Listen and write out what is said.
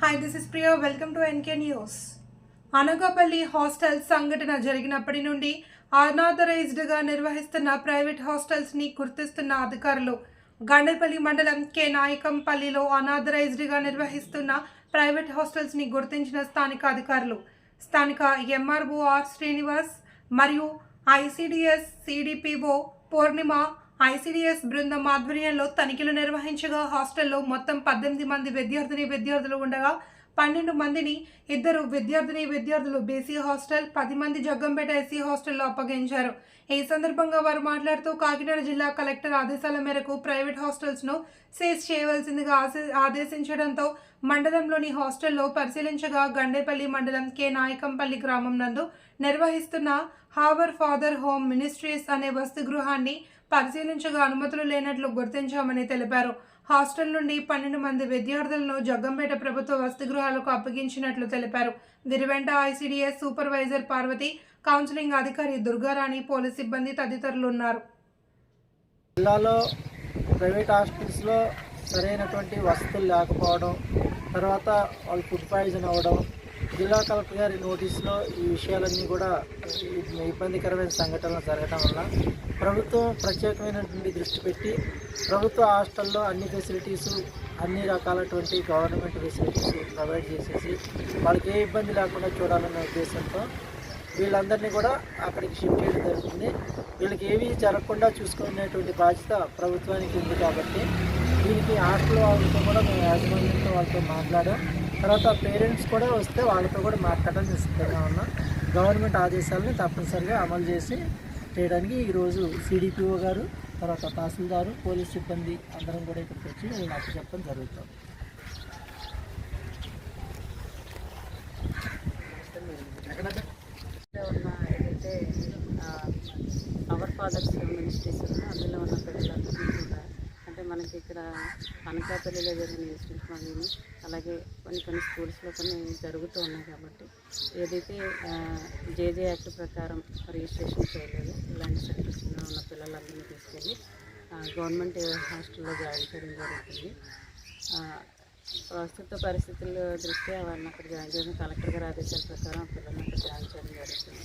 Hi this is Priya welcome to NK news Anakapalli hostel సంఘటన జరిగినప్పటి నుండి అనాథరైజ్డ్గా నిర్వహిస్తున్న ప్రైవేట్ హాస్టల్స్ని గుర్తిస్తున్న అధికారులు గండేపల్లి మండలం కె. నాయకంపల్లిలో అనాథరైజ్డ్గా నిర్వహిస్తున్న ప్రైవేట్ హాస్టల్స్ని గుర్తించిన స్థానిక అధికారులు స్థానిక ఎంఆర్ఓ ఆర్ శ్రీనివాస్ మరియు ఐసిడిఎస్ సిడిపిఓ పూర్ణిమ ఐసీడీఎస్ బృందం ఆధ్వర్యంలో తనిఖీలు నిర్వహించగా హాస్టల్లో మొత్తం పద్దెనిమిది మంది విద్యార్థిని విద్యార్థులు ఉండగా పన్నెండు మందిని ఇద్దరు విద్యార్థిని విద్యార్థులు బీసీ హాస్టల్ పది మంది జగ్గంపేట ఎస్సీ హాస్టల్లో అప్పగించారు. ఈ సందర్భంగా వారు మాట్లాడుతూ కాకినాడ జిల్లా కలెక్టర్ ఆదేశాల మేరకు ప్రైవేట్ హాస్టల్స్ను సీజ్ చేయవలసిందిగా ఆదేశించడంతో మండలంలోని హాస్టల్లో పరిశీలించగా గండేపల్లి మండలం కె. నాయకంపల్లి గ్రామం నందు నిర్వహిస్తున్న హావర్ ఫాదర్ హోమ్ మినిస్ట్రీస్ అనే వసతి గృహాన్ని పరిశీలించగా అనుమతులు లేనట్లు గుర్తించామని తెలిపారు. హాస్టల్ నుండి పన్నెండు మంది విద్యార్థులను జగ్గంపేట ప్రభుత్వ వసతి గృహాలకు అప్పగించినట్లు తెలిపారు. వీరి ఐసీడీఎస్ సూపర్వైజర్ పార్వతి కౌన్సిలింగ్ అధికారి దుర్గారాణి పోలీస్ సిబ్బంది తదితరులు ఉన్నారు జిల్లాలో ప్రైవేట్ హాస్పిటల్స్లో సరైనటువంటి వసతులు లేకపోవడం తర్వాత వాళ్ళు ఫుడ్ పాయిజన్ అవ్వడం జిల్లా కలెక్టర్ గారి నోటీసులో ఈ విషయాలన్నీ కూడా ఇబ్బందికరమైన సంఘటనలు జరగడం వల్ల ప్రభుత్వం ప్రత్యేకమైనటువంటి దృష్టి పెట్టి ప్రభుత్వ హాస్టల్లో అన్ని ఫెసిలిటీస్ అన్ని రకాలటువంటి గవర్నమెంట్ ఫెసిలిటీస్ ప్రొవైడ్ చేసేసి వాళ్ళకి ఏ ఇబ్బంది లేకుండా చూడాలనే ఉద్దేశంతో వీళ్ళందరినీ కూడా అక్కడికి షిఫ్ట్ చేయడం జరుగుతుంది. వీళ్ళకి ఏవి జరగకుండా చూసుకునేటువంటి బాధ్యత ప్రభుత్వానికి ఉంది కాబట్టి దీనికి హాస్టల్ వాళ్ళతో కూడా మేము యాజమాన్యంతో వాళ్ళతో మాట్లాడాం. తర్వాత పేరెంట్స్ కూడా వస్తే వాళ్ళతో కూడా మాట్లాడడం సిద్ధంగా ఉన్నాం గవర్నమెంట్ ఆదేశాలను తప్పనిసరిగా అమలు చేసి చేయడానికి ఈరోజు సిడిపిఓ గారు తర్వాత తహసీల్దారు పోలీస్ సిబ్బంది అందరం కూడా ఇక్కడికి వచ్చి నాకు చెప్పడం జరుగుతుంది. ఉన్న ఏదైతే అవర్ ఫాదర్స్ మినిస్ట్రీస్ అందులో ఉన్న పిల్లలందరినీ మనకి ఇక్కడ అనకాపల్లిలో జరిగిన ఇన్సిడెంట్ కానీ అలాగే కొన్ని కొన్ని స్కూల్స్లో కొన్ని జరుగుతూ ఉన్నాయి కాబట్టి ఏదైతే జేజే యాక్ట్ ప్రకారం రిజిస్ట్రేషన్ చేయలేదు ఇలాంటి సెంటర్స్లో ఉన్న పిల్లలందరినీ తీసుకెళ్ళి గవర్నమెంట్ హాస్టల్లో జాయిన్ చేయడం జరుగుతుంది. ప్రస్తుత పరిస్థితుల దృష్ట్యా వాళ్ళని అక్కడ జాయిన్ చేయడం కలెక్టర్ గారి ఆదేశాల ప్రకారం ఆ పిల్లల్ని అక్కడ జాయిన్ చేయడం జరుగుతుంది.